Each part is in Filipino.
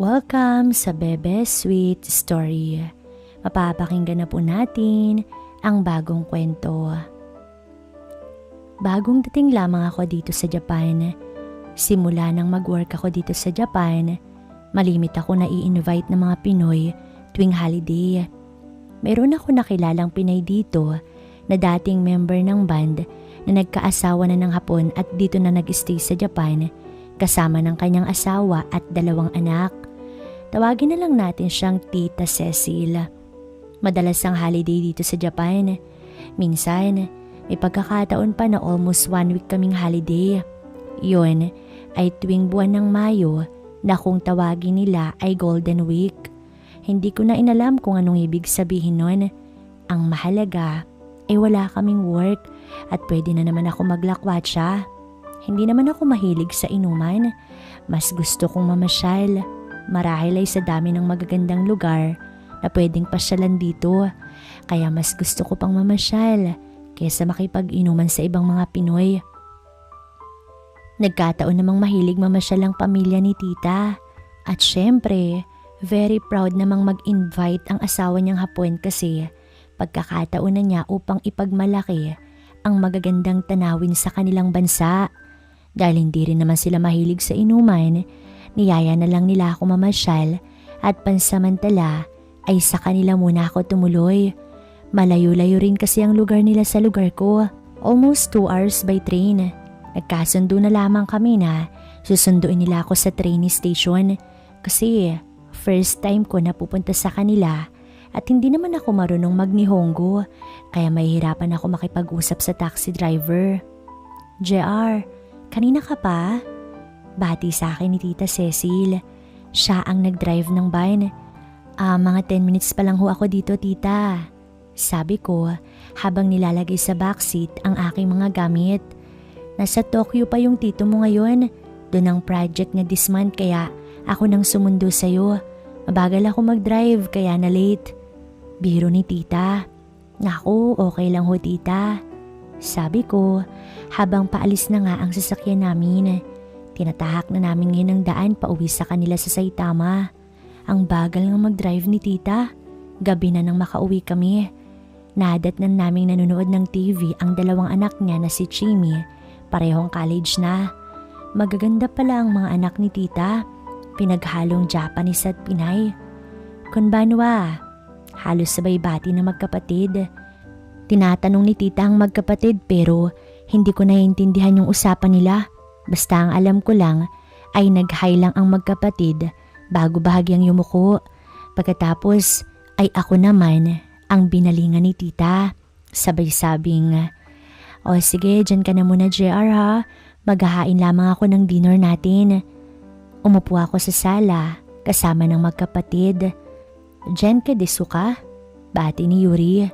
Welcome sa Bebe Sweet Story. Mapapakinggan na po natin ang bagong kwento. Bagong dating lamang ako dito sa Japan. Simula nang mag-work ako dito sa Japan, malimit ako na i-invite ng mga Pinoy tuwing holiday. Meron ako nakilalang Pinay dito na dating member ng band na nagkaasawa na ng Hapon at dito na nag-stay sa Japan kasama ng kanyang asawa at dalawang anak. Tawagin na lang natin siyang Tita Cecil. Madalas ang holiday dito sa Japan. Minsan, may pagkakataon pa na almost one week kaming holiday. Yun ay tuwing buwan ng Mayo na kung tawagin nila ay Golden Week. Hindi ko na inalam kung anong ibig sabihin nun. Ang mahalaga ay wala kaming work at pwede na naman ako maglakwatsa. Hindi naman ako mahilig sa inuman. Mas gusto kong mamasyal. Marahil ay sa dami ng magagandang lugar na pwedeng pasyalan dito. Kaya mas gusto ko pang mamasyal kaysa makipag-inuman sa ibang mga Pinoy. Nagkataon namang mahilig mamasyal ang pamilya ni tita. At syempre, very proud namang mag-invite ang asawa niyang hapon kasi pagkakataon na niya upang ipagmalaki ang magagandang tanawin sa kanilang bansa. Dahil hindi rin naman sila mahilig sa inuman, niyaya na lang nila ako mamasyal at pansamantala ay sa kanila muna ako tumuloy. Malayo-layo rin kasi ang lugar nila sa lugar ko. Almost 2 hours by train. Nagkasundo na lamang kami na susunduin nila ako sa train station kasi first time ko na pupunta sa kanila at hindi naman ako marunong magnihongo kaya mahihirapan ako makipag-usap sa taxi driver. JR, kanina ka pa? Bati sa akin ni Tita Cecil. Siya ang nag-drive ng van. Ah, mga 10 minutes pa lang ho ako dito, tita. Sabi ko habang nilalagay sa backseat ang aking mga gamit. Nasa Tokyo pa yung tito mo ngayon. Doon ang project niya this month kaya ako nang sumundo sa'yo. Mabagal ako mag-drive kaya na late. Biro ni tita. Naku, okay lang ho tita. Sabi ko habang paalis na nga ang sasakyan namin. Tinatahak na namin ngayon ang daan pauwi sa kanila sa Saitama. Ang bagal ng mag-drive ni tita. Gabi na nang makauwi kami. Nadat na naming nanonood ng TV ang dalawang anak niya na si Chimi. Parehong college na. Magaganda pala ang mga anak ni tita. Pinaghalong Japanese at Pinay. Konbanwa, halos sabay bati na magkapatid. Tinatanong ni tita ang magkapatid pero hindi ko naiintindihan yung usapan nila. Basta ang alam ko lang ay nag-hi lang ang magkapatid bago bahagyang yumuko. Pagkatapos ay ako naman ang binalingan ni tita. Sabay-sabing, O sige, dyan ka na muna JR ha. Maghahain lamang ako ng dinner natin. Umupo ako sa sala kasama ng magkapatid. Diyan ka desu ka? Bati ni Yuri.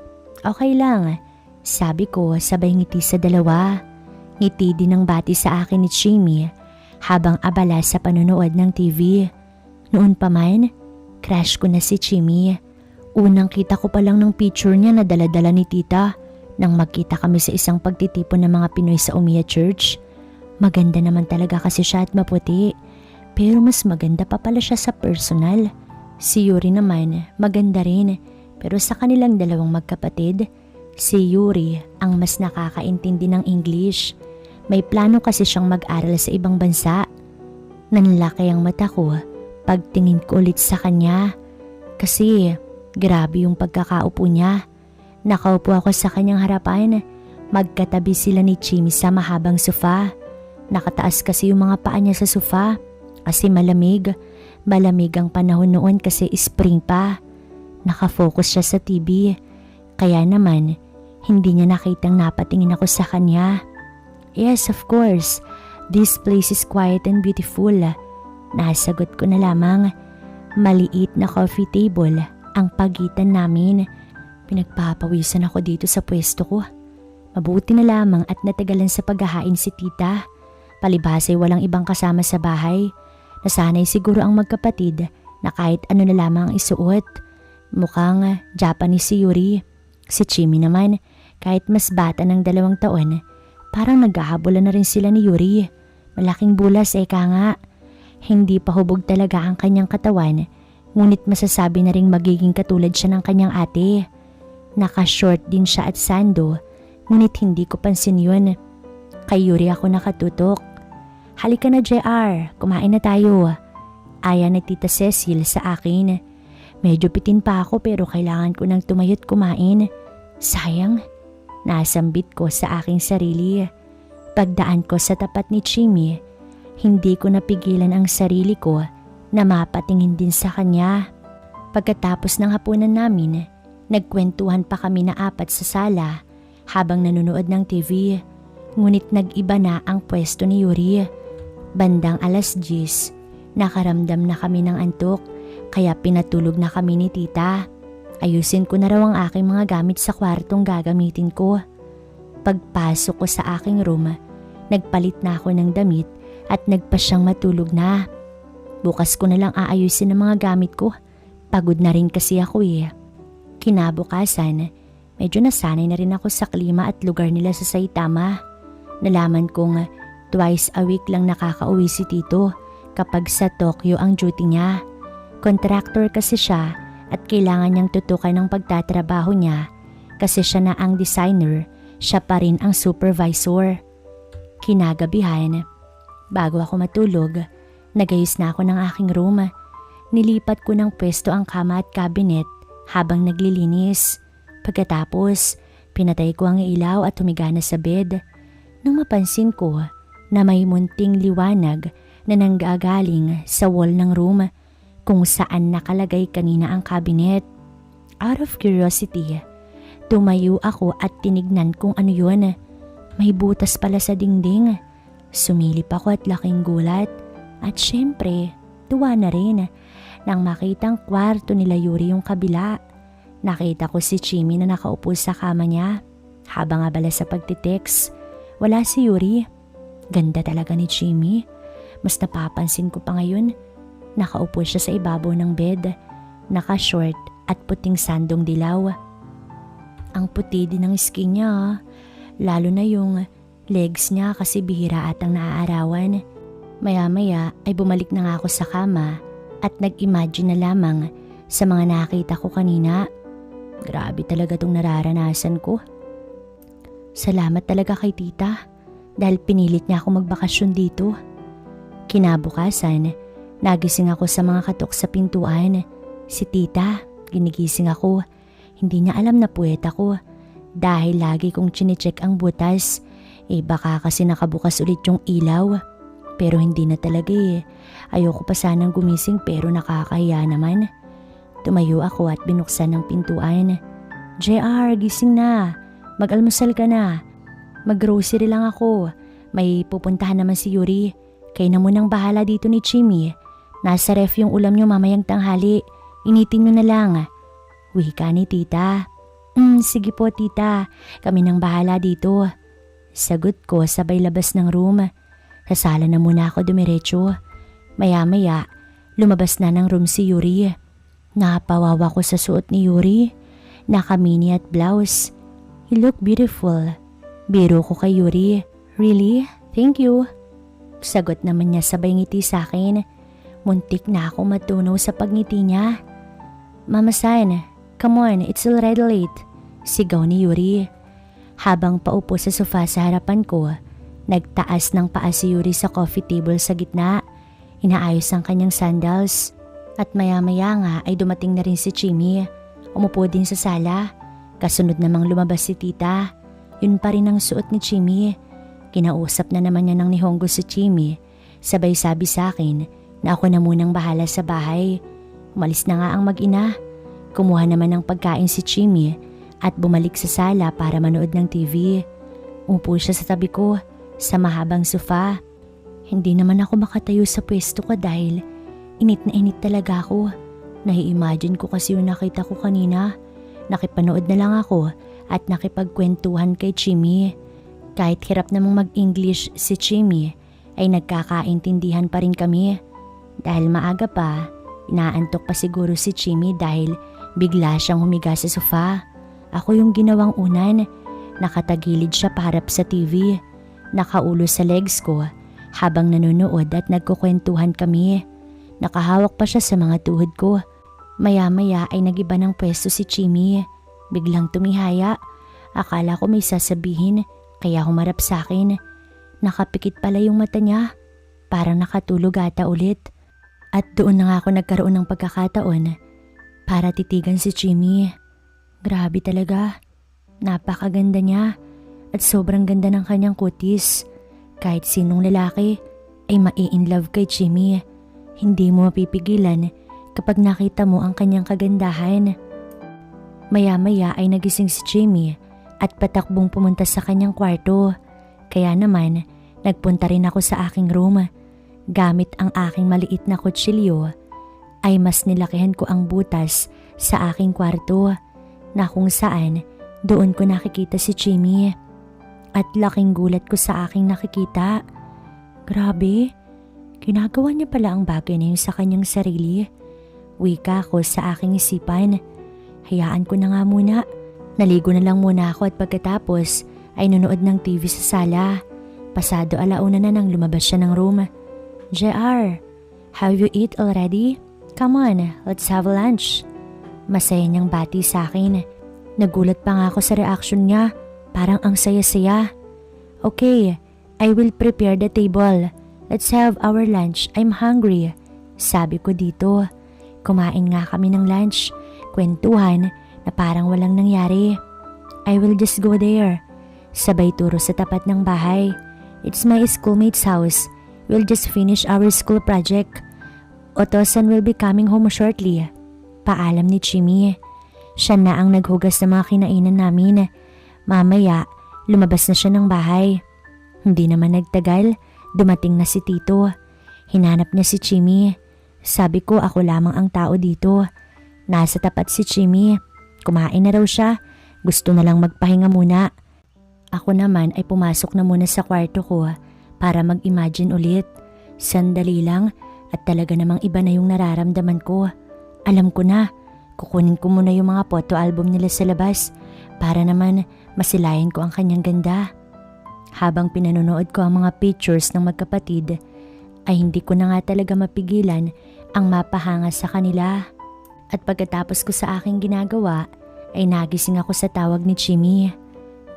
Okay lang. Sabi ko sabay ngiti sa dalawa. Ngiti din ang bati sa akin ni Jimmy habang abala sa panonood ng TV. Noon pa man, crush ko na si Jimmy. Unang kita ko pa lang ng picture niya na daladala ni tita nang magkita kami sa isang pagtitipon ng mga Pinoy sa Umiya Church. Maganda naman talaga kasi siya at maputi. Pero mas maganda pa pala siya sa personal. Si Yuri naman, maganda rin. Pero sa kanilang dalawang magkapatid, si Yuri ang mas nakakaintindi ng English. May plano kasi siyang mag-aral sa ibang bansa. Nanlaki ang mata ko pagtingin ko ulit sa kanya. Kasi grabe yung pagkakaupo niya. Nakaupo ako sa kanyang harapan. Magkatabi sila ni Chimi sa mahabang sofa. Nakataas kasi yung mga paa niya sa sofa kasi malamig. Malamig ang panahon noon kasi spring pa. Nakafocus siya sa TV. Kaya naman, hindi niya nakitang napatingin ako sa kanya. Yes, of course. This place is quiet and beautiful. Nasagot ko na lamang. Maliit na coffee table ang pagitan namin. Pinagpapawisan ako dito sa pwesto ko. Mabuti na lamang at natagalan sa paghahain si tita. Palibhas ay walang ibang kasama sa bahay. Nasanay siguro ang magkapatid na kahit ano na lamang ang isuot. Mukhang Japanese si Yuri. Si Chimi naman, kahit mas bata ng dalawang taon, parang naghahabulan na rin sila ni Yuri. Malaking bulas eka nga. Hindi pa hubog talaga ang kanyang katawan, ngunit masasabi na ring magiging katulad siya ng kanyang ate. Naka-short din siya at sando, ngunit hindi ko pansin yun. Kay Yuri ako nakatutok. Halika na JR, kumain na tayo. Aya na tita Cecil sa akin. Medyo pitin pa ako pero kailangan ko nang tumayot kumain. Sayang, nasambit ko sa aking sarili. Pagdaan ko sa tapat ni Chimmy, hindi ko napigilan ang sarili ko na mapatingin din sa kanya. Pagkatapos ng hapunan namin, nagkwentuhan pa kami na apat sa sala habang nanonood ng TV. Ngunit nag-iba na ang pwesto ni Yuri. Bandang alas 10, nakaramdam na kami ng antok kaya pinatulog na kami ni tita. Ayusin ko na raw ang aking mga gamit sa kwartong gagamitin ko. Pagpasok ko sa aking room, nagpalit na ako ng damit at nagpa siyang matulog na. Bukas ko na lang aayusin ang mga gamit ko. Pagod na rin kasi ako eh. Kinabukasan, medyo nasanay na rin ako sa klima at lugar nila sa Saitama. Nalaman kong twice a week lang nakakauwi si Tito kapag sa Tokyo ang duty niya. Contractor kasi siya at kailangan niyang tutukan ng pagtatrabaho niya kasi siya na ang designer, siya pa rin ang supervisor. Kinagabihan, bago ako matulog, nagayos na ako ng aking room. Nilipat ko ng pwesto ang kama at cabinet habang naglilinis. Pagkatapos, pinatay ko ang ilaw at humiga na sa bed. Nang mapansin ko na may munting liwanag na nanggagaling sa wall ng room kung saan nakalagay kanina ang cabinet. Out of curiosity, tumayo ako at tinignan kung ano yun. May butas pala sa dingding. Sumilip ako at laking gulat. At syempre, tuwa na rin nang makitang kwarto nila Yuri yung kabila. Nakita ko si Chimi na nakaupo sa kama niya. Habang abala sa pagtitext, wala si Yuri. Ganda talaga ni Chimi. Mas napapansin ko pa ngayon. Nakaupo siya sa ibabaw ng bed. Naka-short at puting sandong dilaw. Ang puti din ng skin niya. ah. Lalo na yung legs niya kasi bihira at ang naaarawan. Maya-maya ay bumalik na nga ako sa kama at nag-imagine na lamang sa mga nakita ko kanina. Grabe talaga tong nararanasan ko. Salamat talaga kay tita dahil pinilit niya ako magbakasyon dito. Kinabukasan, nagising ako sa mga katok sa pintuan. Si tita, ginigising ako. Hindi niya alam na puwet ako dahil lagi kong chinecheck ang butas. Eh baka kasi nakabukas ulit yung ilaw. Pero hindi na talaga eh. Ayoko pa sanang gumising pero nakakahiya naman. Tumayo ako at binuksan ng pintuan. JR, gising na. Mag-almusal ka na. Mag-grocery lang ako. May pupuntahan naman si Yuri. Kayo na munang bahala dito ni Chimmy. Nasa ref yung ulam niyo mamayang tanghali. Initin niyo na lang. Wika ni tita. Mm, sige po tita. Kami nang bahala dito. Sagot ko sabay labas ng room. Sa sala na muna ako dumiretso. Maya-maya, lumabas na ng room si Yuri. Napawawa ko sa suot ni Yuri. Naka-mini at blouse. You look beautiful. Biro ko kay Yuri. Really? Thank you. Sagot naman niya sabay ngiti sa akin. Muntik na ako matunaw sa pagngiti niya. Mama San, come on, it's already late. Sigaw ni Yuri. Habang paupo sa sofa sa harapan ko, nagtaas ng paa si Yuri sa coffee table sa gitna. Inaayos ang kanyang sandals. At maya-maya nga ay dumating na rin si Chimmy. Umupo din sa sala. Kasunod namang lumabas si tita. Yun pa rin ang suot ni Chimmy. Kinausap na naman niya ng ni Hongo si Chimmy. Sabay sabi sa akin na ako na munang bahala sa bahay. Umalis na nga ang mag-ina. Kumuha naman ng pagkain si Chimmy at bumalik sa sala para manood ng TV. Umupo siya sa tabi ko sa mahabang sofa. Hindi naman ako makatayo sa pwesto ko dahil init na init talaga ako. Nai-imagine ko kasi yung nakita ko kanina. Nakipanood na lang ako at nakipagkwentuhan kay Chimmy. Kahit hirap namang mag-English si Chimmy ay nagkakaintindihan pa rin kami. Dahil maaga pa, inaantok pa siguro si Chimmy dahil bigla siyang humiga sa sofa. Ako yung ginawang unan. Nakatagilid siya paharap sa TV. Nakaulo sa legs ko habang nanonood at nagkukwentuhan kami. Nakahawak pa siya sa mga tuhod ko. Maya-maya ay nagiba ng pwesto si Chimmy. Biglang tumihaya. Akala ko may sasabihin kaya humarap sa akin. Nakapikit pala yung mata niya. Parang nakatulog ata ulit. At doon na nga ako nagkaroon ng pagkakataon para titigan si Chimmy. Grabe talaga. Napakaganda niya at sobrang ganda ng kanyang kutis. Kahit sinong lalaki ay mai-inlove kay Jimmy. Hindi mo mapipigilan kapag nakita mo ang kanyang kagandahan. Maya-maya ay nagising si Jimmy at patakbong pumunta sa kanyang kwarto. Kaya naman, nagpunta rin ako sa aking room. Gamit ang aking maliit na kutsilyo, ay mas nilakihan ko ang butas sa aking kwarto na kung saan doon ko nakikita si Jimmy. At laking gulat ko sa aking nakikita. Grabe, ginagawa niya pala ang bagay na yun sa kanyang sarili. Wika ko sa aking isipan. Hayaan ko na nga muna. Naligo na lang muna ako at pagkatapos ay nunood ng TV sa sala. Pasado alauna na nang lumabas siya ng room. JR, have you eat already? Come on, let's have lunch. Masaya niyang bati sa akin. Nagulat pa nga ako sa reaction niya. Parang ang saya-saya. Okay, I will prepare the table. Let's have our lunch. I'm hungry. Sabi ko dito. Kumain nga kami ng lunch. Kwentuhan na parang walang nangyari. I will just go there. Sabay turo sa tapat ng bahay. It's my schoolmate's house. We'll just finish our school project. Otosan will be coming home shortly. Paalam ni Jimmy. Siya na ang naghugas ng mga kinainan namin. Mamaya, lumabas na siya ng bahay. Hindi naman nagtagal, dumating na si Tito. Hinanap niya si Jimmy. Sabi ko ako lamang ang tao dito. Nasa tapat si Jimmy. Kumain na raw siya. Gusto na lang magpahinga muna. Ako naman ay pumasok na muna sa kwarto ko para mag-imagine ulit. Sandali lang at talaga namang iba na yung nararamdaman ko. Alam ko na, kukunin ko muna yung mga photo album nila sa labas para naman masilayan ko ang kanyang ganda. Habang pinanonood ko ang mga pictures ng magkapatid, ay hindi ko na nga talaga mapigilan ang mapahanga sa kanila. At pagkatapos ko sa aking ginagawa, ay nagising ako sa tawag ni Jimmy.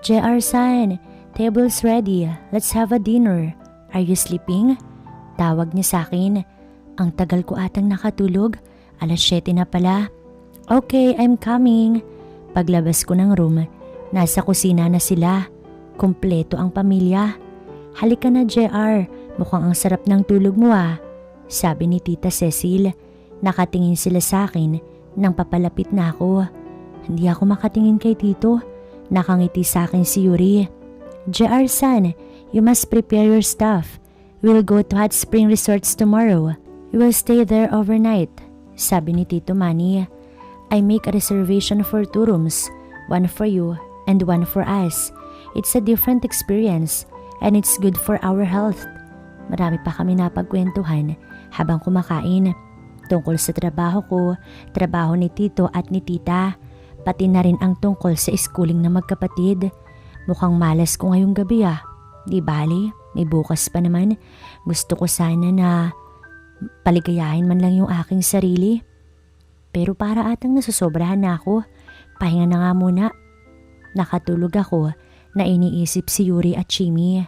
JR San, table's ready. Let's have a dinner. Are you sleeping? Tawag niya sa akin. Ang tagal ko atang nakatulog. Alas 7 na pala. Okay, I'm coming. Paglabas ko ng room, nasa kusina na sila. Kompleto ang pamilya. Halika na JR, mukhang ang sarap ng tulog mo ah. Sabi ni Tita Cecil. Nakatingin sila sa akin nang papalapit na ako. Hindi ako makatingin kay Tito. Nakangiti sa akin si Yuri. JR San, you must prepare your stuff. We'll go to Hot Spring Resorts tomorrow. We will stay there overnight. Sabi ni Tito Manny. I make a reservation for two rooms, one for you and one for us. It's a different experience and it's good for our health. Marami pa kami napagkwentuhan habang kumakain tungkol sa trabaho ko, trabaho ni Tito at ni Tita, pati na rin ang tungkol sa schooling na magkapatid. Mukhang malas ko ngayong gabi ah. Di bali, may bukas pa naman. Gusto ko sana na paligayahin man lang yung aking sarili. Pero para atang nasusobrahan na ako, pahinga na nga muna. Nakatulog ako na iniisip si Yuri at Jimmy.